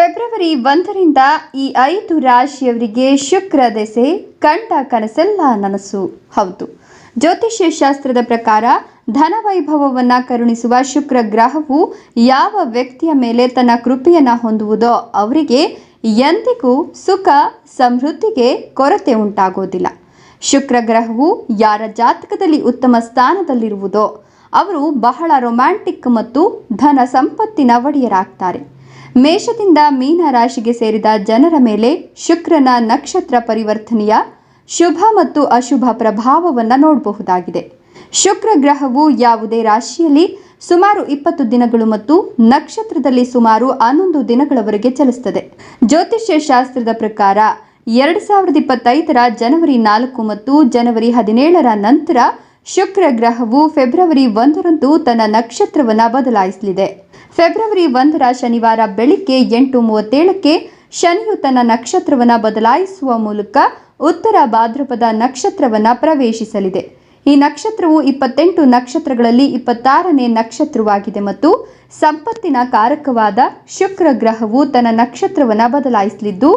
February ಒಂದರಿಂದ ಈ ಐದು ರಾಶಿಯವರಿಗೆ ಶುಕ್ರ ದೆಸೆ, ಕಂಡ ಕನಸೆಲ್ಲ ನನಸು. ಹೌದು. ಜ್ಯೋತಿಷ್ಯ ಶಾಸ್ತ್ರದ ಪ್ರಕಾರ ಧನ ವೈಭವವನ್ನು ಕರುಣಿಸುವ ಶುಕ್ರ ಗ್ರಹವು ಯಾವ ವ್ಯಕ್ತಿಯ ಮೇಲೆ ತನ್ನ ಕೃಪೆಯನ್ನು ಹೊಂದುವುದೋ ಅವರಿಗೆ ಎಂದಿಗೂ ಸುಖ, ಸಮೃದ್ಧಿಗೆ ಕೊರತೆ ಉಂಟಾಗೋದಿಲ್ಲ. ಶುಕ್ರ ಗ್ರಹವು ಯಾರ ಜಾತಕದಲ್ಲಿ ಉತ್ತಮ ಸ್ಥಾನದಲ್ಲಿರುವುದೋ, ಅವರು ಬಹಳ ರೊಮ್ಯಾಂಟಿಕ್ ಮತ್ತು ಧನ ಸಂಪತ್ತಿನ ಒಡೆಯರಾಗ್ತಾರೆ. ಮೇಷದಿಂದ ಮೀನ ರಾಶಿಗೆ ಸೇರಿದ ಜನರ ಮೇಲೆ ಶುಕ್ರನ ನಕ್ಷತ್ರ ಪರಿವರ್ತನೆಯ ಶುಭ ಮತ್ತು ಅಶುಭ ಪ್ರಭಾವವನ್ನು ನೋಡಬಹುದಾಗಿದೆ. ಶುಕ್ರ ಗ್ರಹವು ಯಾವುದೇ ರಾಶಿಯಲ್ಲಿ ಸುಮಾರು ಇಪ್ಪತ್ತು ದಿನಗಳು ಮತ್ತು ನಕ್ಷತ್ರದಲ್ಲಿ ಸುಮಾರು ಹನ್ನೊಂದು ದಿನಗಳವರೆಗೆ ಚಲಿಸುತ್ತದೆ. ಜ್ಯೋತಿಷ್ಯ ಶಾಸ್ತ್ರದ ಪ್ರಕಾರ ಎರಡು ಸಾವಿರದ ಇಪ್ಪತ್ತೈದರ ಜನವರಿ ನಾಲ್ಕು ಮತ್ತು ಜನವರಿ ಹದಿನೇಳರ ನಂತರ ಶುಕ್ರ ಗ್ರಹವು ಫೆಬ್ರವರಿ ಒಂದರಂದು ತನ್ನ ನಕ್ಷತ್ರವನ್ನು ಬದಲಾಯಿಸಲಿದೆ. ಫೆಬ್ರವರಿ ಒಂದರ ಶನಿವಾರ ಬೆಳಿಗ್ಗೆ ಎಂಟು ಮೂವತ್ತೇಳಕ್ಕೆ ಶನಿಯು ತನ್ನ ನಕ್ಷತ್ರವನ್ನು ಬದಲಾಯಿಸುವ ಮೂಲಕ ಉತ್ತರ ಭಾದ್ರಪದ ನಕ್ಷತ್ರವನ್ನು ಪ್ರವೇಶಿಸಲಿದೆ. ಈ ನಕ್ಷತ್ರವು ಇಪ್ಪತ್ತೆಂಟು ನಕ್ಷತ್ರಗಳಲ್ಲಿ ಇಪ್ಪತ್ತಾರನೇ ನಕ್ಷತ್ರವಾಗಿದೆ ಮತ್ತು ಸಂಪತ್ತಿನ ಕಾರಕವಾದ ಶುಕ್ರ ಗ್ರಹವು ತನ್ನ ನಕ್ಷತ್ರವನ್ನು ಬದಲಾಯಿಸಲಿದ್ದು,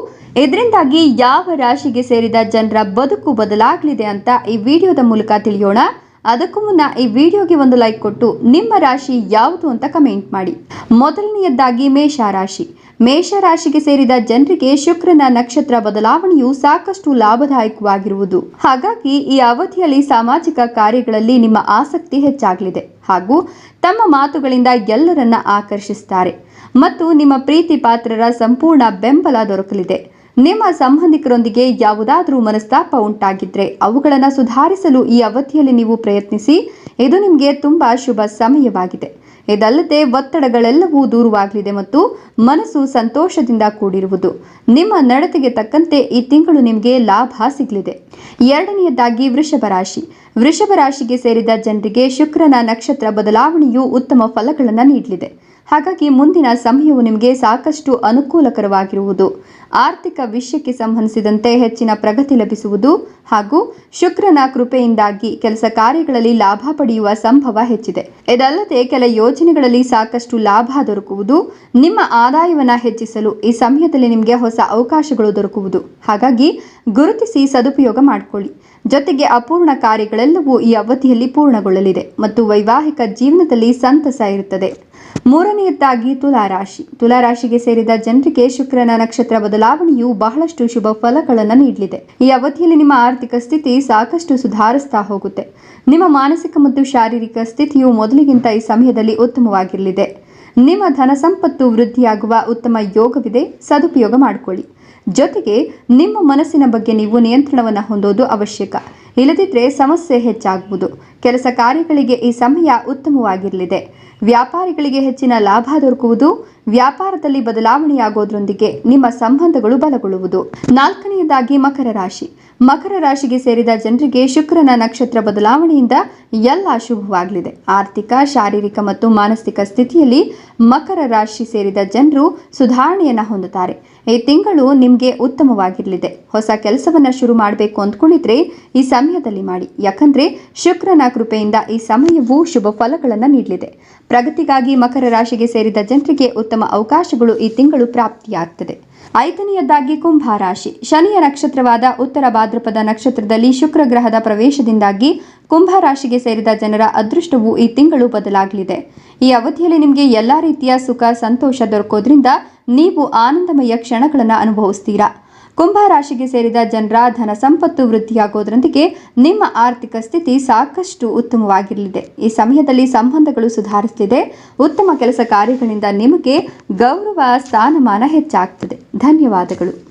ಇದರಿಂದಾಗಿ ಯಾವ ರಾಶಿಗೆ ಸೇರಿದ ಜನರ ಬದುಕು ಬದಲಾಗಲಿದೆ ಅಂತ ಈ ವಿಡಿಯೋದ ಮೂಲಕ ತಿಳಿಯೋಣ. ಅದಕ್ಕೂ ಮುನ್ನ ಈ ವಿಡಿಯೋಗೆ ಒಂದು ಲೈಕ್ ಕೊಟ್ಟು ನಿಮ್ಮ ರಾಶಿ ಯಾವುದು ಅಂತ ಕಮೆಂಟ್ ಮಾಡಿ. ಮೊದಲನೆಯದ್ದಾಗಿ ಮೇಷ ರಾಶಿ ಮೇಷ ರಾಶಿಗೆ ಸೇರಿದ ಜನರಿಗೆ ಶುಕ್ರನ ನಕ್ಷತ್ರ ಬದಲಾವಣೆಯು ಸಾಕಷ್ಟು ಲಾಭದಾಯಕವಾಗಿರುವುದು. ಹಾಗಾಗಿ ಈ ಅವಧಿಯಲ್ಲಿ ಸಾಮಾಜಿಕ ಕಾರ್ಯಗಳಲ್ಲಿ ನಿಮ್ಮ ಆಸಕ್ತಿ ಹೆಚ್ಚಾಗಲಿದೆ. ಹಾಗೂ ತಮ್ಮ ಮಾತುಗಳಿಂದ ಎಲ್ಲರನ್ನ ಆಕರ್ಷಿಸುತ್ತಾರೆ ಮತ್ತು ನಿಮ್ಮ ಪ್ರೀತಿ ಪಾತ್ರರ ಸಂಪೂರ್ಣ ಬೆಂಬಲ ದೊರಕಲಿದೆ. ನಿಮ್ಮ ಸಂಬಂಧಿಕರೊಂದಿಗೆ ಯಾವುದಾದರೂ ಮನಸ್ತಾಪ ಉಂಟಾಗಿದ್ರೆ ಅವುಗಳನ್ನು ಸುಧಾರಿಸಲು ಈ ಅವಧಿಯಲ್ಲಿ ನೀವು ಪ್ರಯತ್ನಿಸಿ. ಇದು ನಿಮಗೆ ತುಂಬಾ ಶುಭ ಸಮಯವಾಗಿದೆ. ಇದಲ್ಲದೆ ಒತ್ತಡಗಳೆಲ್ಲವೂ ದೂರವಾಗಲಿದೆ ಮತ್ತು ಮನಸ್ಸು ಸಂತೋಷದಿಂದ ಕೂಡಿರುವುದು. ನಿಮ್ಮ ನಡತೆಗೆ ತಕ್ಕಂತೆ ಈ ತಿಂಗಳು ನಿಮಗೆ ಲಾಭ ಸಿಗಲಿದೆ. ಎರಡನೆಯದಾಗಿ ವೃಷಭ ರಾಶಿ. ವೃಷಭ ರಾಶಿಗೆ ಸೇರಿದ ಜನರಿಗೆ ಶುಕ್ರನ ನಕ್ಷತ್ರ ಬದಲಾವಣೆಯು ಉತ್ತಮ ಫಲಗಳನ್ನು ನೀಡಲಿದೆ. ಹಾಗಾಗಿ ಮುಂದಿನ ಸಮಯವು ನಿಮಗೆ ಸಾಕಷ್ಟು ಅನುಕೂಲಕರವಾಗಿರುವುದು. ಆರ್ಥಿಕ ವಿಷಯಕ್ಕೆ ಸಂಬಂಧಿಸಿದಂತೆ ಹೆಚ್ಚಿನ ಪ್ರಗತಿ ಲಭಿಸುವುದು ಹಾಗೂ ಶುಕ್ರನ ಕೃಪೆಯಿಂದಾಗಿ ಕೆಲಸ ಕಾರ್ಯಗಳಲ್ಲಿ ಲಾಭ ಪಡೆಯುವ ಸಂಭವ ಹೆಚ್ಚಿದೆ. ಇದಲ್ಲದೆ ಕೆಲ ಯೋಜನೆಗಳಲ್ಲಿ ಸಾಕಷ್ಟು ಲಾಭ ದೊರಕುವುದು, ನಿಮ್ಮ ಆದಾಯವನ್ನು ಹೆಚ್ಚಿಸಲು ಈ ಸಮಯದಲ್ಲಿ ನಿಮಗೆ ಹೊಸ ಅವಕಾಶಗಳು ದೊರಕುವುದು. ಹಾಗಾಗಿ ಗುರುತಿಸಿ ಸದುಪಯೋಗ ಮಾಡಿಕೊಳ್ಳಿ. ಜೊತೆಗೆ ಅಪೂರ್ಣ ಕಾರ್ಯಗಳೆಲ್ಲವೂ ಈ ಅವಧಿಯಲ್ಲಿ ಪೂರ್ಣಗೊಳ್ಳಲಿದೆ ಮತ್ತು ವೈವಾಹಿಕ ಜೀವನದಲ್ಲಿ ಸಂತಸ ಇರುತ್ತದೆ. ಮೂರನೆಯದ್ದಾಗಿ ತುಲಾರಾಶಿ. ತುಲಾರಾಶಿಗೆ ಸೇರಿದ ಜನರಿಗೆ ಶುಕ್ರನ ನಕ್ಷತ್ರ ಬದಲಾವಣೆಯು ಬಹಳಷ್ಟು ಶುಭ ಫಲಗಳನ್ನು ನೀಡಲಿದೆ. ಈ ಅವಧಿಯಲ್ಲಿ ನಿಮ್ಮ ಆರ್ಥಿಕ ಸ್ಥಿತಿ ಸಾಕಷ್ಟು ಸುಧಾರಿಸ್ತಾ ಹೋಗುತ್ತೆ. ನಿಮ್ಮ ಮಾನಸಿಕ ಮತ್ತು ಶಾರೀರಿಕ ಸ್ಥಿತಿಯು ಮೊದಲಿಗಿಂತ ಈ ಸಮಯದಲ್ಲಿ ಉತ್ತಮವಾಗಿರಲಿದೆ. ನಿಮ್ಮ ಧನ ಸಂಪತ್ತು ವೃದ್ಧಿಯಾಗುವ ಉತ್ತಮ ಯೋಗವಿದೆ. ಸದುಪಯೋಗ ಮಾಡಿಕೊಳ್ಳಿ. ಜೊತೆಗೆ ನಿಮ್ಮ ಮನಸ್ಸಿನ ಬಗ್ಗೆ ನೀವು ನಿಯಂತ್ರಣವನ್ನು ಹೊಂದೋದು ಅವಶ್ಯಕ. ಇಲ್ಲದಿದ್ದರೆ ಸಮಸ್ಯೆ ಹೆಚ್ಚಾಗುವುದು ಕೆಲಸ ಕಾರ್ಯಗಳಿಗೆ ಈ ಸಮಯ ಉತ್ತಮವಾಗಿರಲಿದೆ. ವ್ಯಾಪಾರಿಗಳಿಗೆ ಹೆಚ್ಚಿನ ಲಾಭ ದೊರಕುವುದು ವ್ಯಾಪಾರದಲ್ಲಿ ಬದಲಾವಣೆಯಾಗೋದ್ರೊಂದಿಗೆ ನಿಮ್ಮ ಸಂಬಂಧಗಳು ಬಲಗೊಳ್ಳುವುದು. ನಾಲ್ಕನೆಯದಾಗಿ ಮಕರ ರಾಶಿ. ಮಕರ ರಾಶಿಗೆ ಸೇರಿದ ಜನರಿಗೆ ಶುಕ್ರನ ನಕ್ಷತ್ರ ಬದಲಾವಣೆಯಿಂದ ಎಲ್ಲ ಶುಭವಾಗಲಿದೆ. ಆರ್ಥಿಕ, ಶಾರೀರಿಕ ಮತ್ತು ಮಾನಸಿಕ ಸ್ಥಿತಿಯಲ್ಲಿ ಮಕರ ರಾಶಿ ಸೇರಿದ ಜನರು ಸುಧಾರಣೆಯನ್ನು ಹೊಂದುತ್ತಾರೆ. ಈ ತಿಂಗಳು ನಿಮಗೆ ಉತ್ತಮವಾಗಿರಲಿದೆ. ಹೊಸ ಕೆಲಸವನ್ನು ಶುರು ಮಾಡಬೇಕು ಅಂದ್ಕೊಂಡಿದ್ರೆ ಈ ಸಮಯದಲ್ಲಿ ಮಾಡಿ. ಯಾಕಂದ್ರೆ ಶುಕ್ರನ ಕೃಪೆಯಿಂದ ಈ ಸಮಯವು ಶುಭ ಫಲಗಳನ್ನು ನೀಡಲಿದೆ. ಪ್ರಗತಿಗಾಗಿ ಮಕರ ರಾಶಿಗೆ ಸೇರಿದ ಜನರಿಗೆ ಅವಕಾಶಗಳು ಈ ತಿಂಗಳು ಪ್ರಾಪ್ತಿಯಾಗ್ತದೆ. ಐದನೆಯದಾಗಿ ಕುಂಭ ರಾಶಿ. ಶನಿಯ ನಕ್ಷತ್ರವಾದ ಉತ್ತರ ಭಾದ್ರಪದ ನಕ್ಷತ್ರದಲ್ಲಿ ಶುಕ್ರ ಗ್ರಹದ ಪ್ರವೇಶದಿಂದಾಗಿ ಕುಂಭ ರಾಶಿಗೆ ಸೇರಿದ ಜನರ ಅದೃಷ್ಟವು ಈ ತಿಂಗಳು ಬದಲಾಗಲಿದೆ. ಈ ಅವಧಿಯಲ್ಲಿ ನಿಮಗೆ ಎಲ್ಲ ರೀತಿಯ ಸುಖ, ಸಂತೋಷ ದೊರಕೋದ್ರಿಂದ ನೀವು ಆನಂದಮಯ ಕ್ಷಣಗಳನ್ನು ಅನುಭವಿಸ್ತೀರಾ? ಕುಂಭ ರಾಶಿಗೆ ಸೇರಿದ ಜನರ ಧನ ಸಂಪತ್ತು ವೃದ್ಧಿಯಾಗೋದ್ರೊಂದಿಗೆ ನಿಮ್ಮ ಆರ್ಥಿಕ ಸ್ಥಿತಿ ಸಾಕಷ್ಟು ಉತ್ತಮವಾಗಿರಲಿದೆ. ಈ ಸಮಯದಲ್ಲಿ ಸಂಬಂಧಗಳು ಸುಧಾರಿಸಲಿದೆ ಉತ್ತಮ ಕೆಲಸ ಕಾರ್ಯಗಳಿಂದ ನಿಮಗೆ ಗೌರವ, ಸ್ಥಾನಮಾನ ಹೆಚ್ಚಾಗ್ತದೆ. ಧನ್ಯವಾದಗಳು.